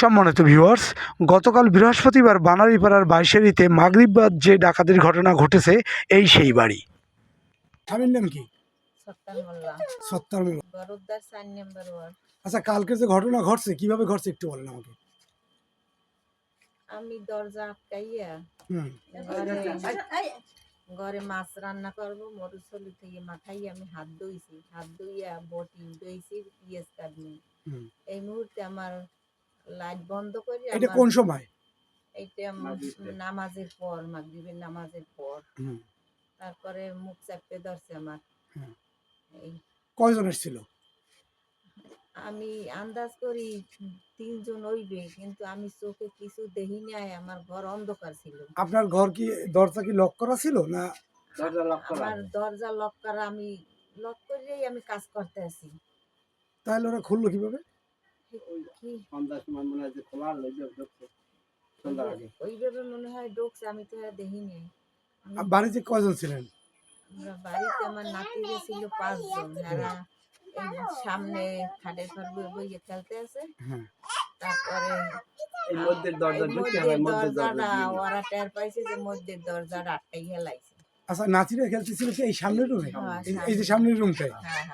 সম্মানিত ভিউয়ার্স গতকাল বৃহস্পতিবার বানারীপাড়ার বাইশেরিতে মাগরিববাদ যে ডাকাতির ঘটনা ঘটেছে এই সেই বাড়ি। স্বামীর নাম কি? সত্তার মোল্লা। আচ্ছা কালকে যে ঘটনা ঘটছে কীভাবে ঘটছে একটু বলেন আমাকে। আমি দরজা আটকাইয়া হুম। ঘরে ঘরে মাছ রান্না করব মরুচলি থেকে মাথায় আমি হাত ধুইছি। হাত ধুইয়া বটি ধুইছি পিঁয়াজ কাটনি। হুম। এই মুহূর্তে আমার লাইট বন্ধ করে এটা কোন সময়? এইটা আমার নামাজের পর মাগরিবের নামাজের পর। তারপরে মুখ চাপতে ধরছে আমার। এই কয়জন এসেছিল? আমি আন্দাজ করি তিনজন হইবে কিন্তু আমি চোখে কিছু দেখি নাই আমার ঘর অন্ধকার ছিল। আপনার ঘর কি দরজা কি লক করা ছিল না? দরজা লক করা আমার দরজা লক করা আমি লক করেই আমি কাজ করতে আছি তাহলে ওরা খুললো কীভাবে? কি? সন্ধ্যার আগে। ওইভাবে মনে হয় ঢুকছে আমি তো আর দেখি নাই আমি- আর বাড়িতে কয়জন ছিলেন? বাড়িতে আমার নাতি ছিল পাঁচজন সামনে খাটের ঘর বইয়ে খেলতে আছে। হ্যাঁ। তারপরে ওরা টের পাইছে যে মধ্যের দরজাটা আটটাই হেলাইছে। আচ্ছা নাচিরা খেলতেছিল কি এই সামনের রুমে? হ্যাঁ, এই যে সামনের রুমটাই হ্যাঁ,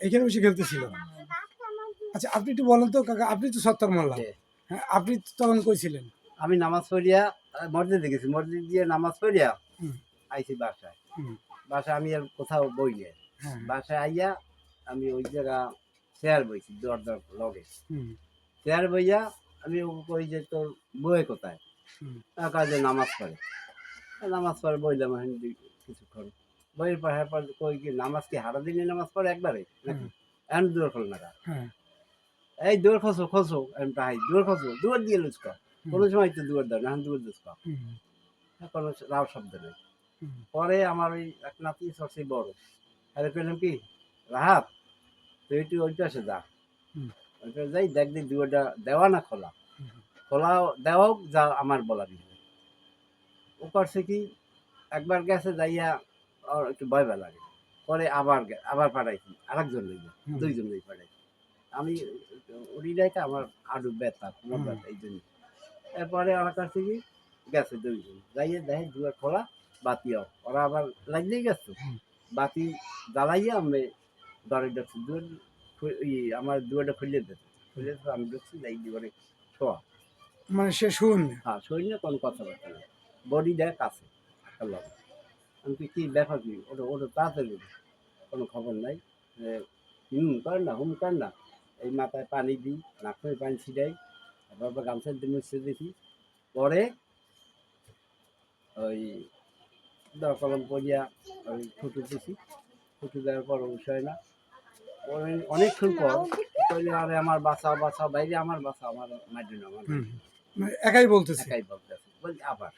এখানে বসে খেলতেছিল? আচ্ছা আপনি একটু বলেন তো কাকা আপনি তো সত্তর মোল্লা। কে? হ্যাঁ আপনি তখন কইছিলেন আমি নামাজ পড়িয়া মসজিদে গেছি। মসজিদ দিয়ে নামাজ পড়িয়া আইছি বাসায়। বাসায় আমি আর কোথাও বই নেই। হ্যাঁ। বাসায় আইয়া আমি ওই জায়গা চেয়ার বইছি দরজার লগে। চেয়ার বইয়া আমি কই যে তোর বই কোথায়। কাজে নামাজ পড়ে। নামাজ পড়ে বইলাম কিছুক্ষণ। বইয়ের পড়ার পর কই কি নামাজ কি হারা দিনে নামাজ পড়ে একবারে। এখন দূর খোল না। হ্যাঁ। এই দূর খসো খসো আমি তাই দূর খসো দূর দিয়ে লুচকা। কোনো সময় তো দূর দাও না দূর লুচকা কোনো রাও শব্দ নেই। পরে আমার ওই এক নাতি সবচেয়ে বড়। আরে পেলাম কি রাহাত তুই একটু ওই পাশে যা। ওই পাশে যাই দেখ দিই দুয়ারটা দেওয়া না খোলা। খোলা দেওয়াও যা আমার বলা দিল ও করছে কি একবার গেছে যাইয়া ওর একটু ভয় লাগে। পরে আবার আবার পাঠাইছি। আরেকজন লইয়া। দুইজন লই পাঠাইছি। আমি যাইতে আমার আডু ব্যথা কোমর ব্যথা এই জন্য এরপরে আমার কাছে কি গেছে দুইজন। যাইয়ে দেখে দুয়ার খোলা বাতি বাতিও ওরা আবার লাগলেই গেছে। বাতি জ্বালাইয়া আমি ঘরে ঢুকছি দুয়ার আমার দুয়ারটা খুলে দিতে খুলে দিতে আমি ঢুকছি যাই দুয়ারে শোয়া। মানে সে শুন হ্যাঁ শরীরে কোনো কথাবার্তা না বডি দেখ আছে আমি কি কী ব্যাপার কি? ওটা ওটা তাড়াতাড়ি কোনো খবর নাই। যে হুম কর না হুম কর না। এই মাথায় পানি দিই নাকে পানি ছিটাই তারপর গামছা দিয়ে মুছে দেখি পরে ওই কলম পড়িয়া ওই ফুটু দিছি। ফুটু দেওয়ার পর বিষয় না। পরে অনেকক্ষণ পর কইলে আরে আমার বাসা বাসা বাইরে আমার বাসা আমার মাটি না আমার মানে একাই বলতেছে? একাই বলতেছে বলছি আবার।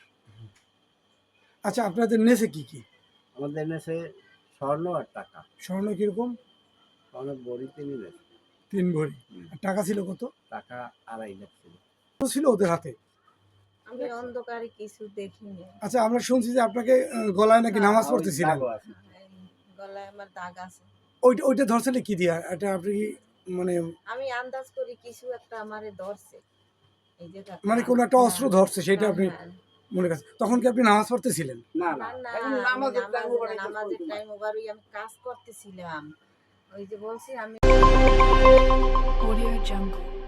আচ্ছা আপনাদের নেছে কি কি? আমাদের এনেছে স্বর্ণ আর টাকা। স্বর্ণ কীরকম? স্বর্ণ বড়িতে নিলে তিন ভরি টাকা ছিল কত? টাকা আড়াই লাখ ছিল। ছিল ওদের হাতে? আমি অন্ধকারে কিছু দেখিনি। আচ্ছা আমরা শুনছি যে আপনাকে গলায় নাকি নামাজ পড়তেছিলেন। গলায় আমার দাগ আছে। ওইটা ওইটা ধরছিলে কি দিয়া? এটা আপনি কি মানে আমি আন্দাজ করি কিছু একটা আমারে ধরছে। এই যে দেখা- মানে কোনো একটা অস্ত্র ধরছে সেটা হ্যাঁ, আপনি হ্যাঁ। মনে করছেন তখন কি আপনি নামাজ পড়তেছিলেন? না না। নামাজের টাইম ওভারই আমি কাজ করতেছিলাম। ওই যে বলছি আমি Audio Jungle.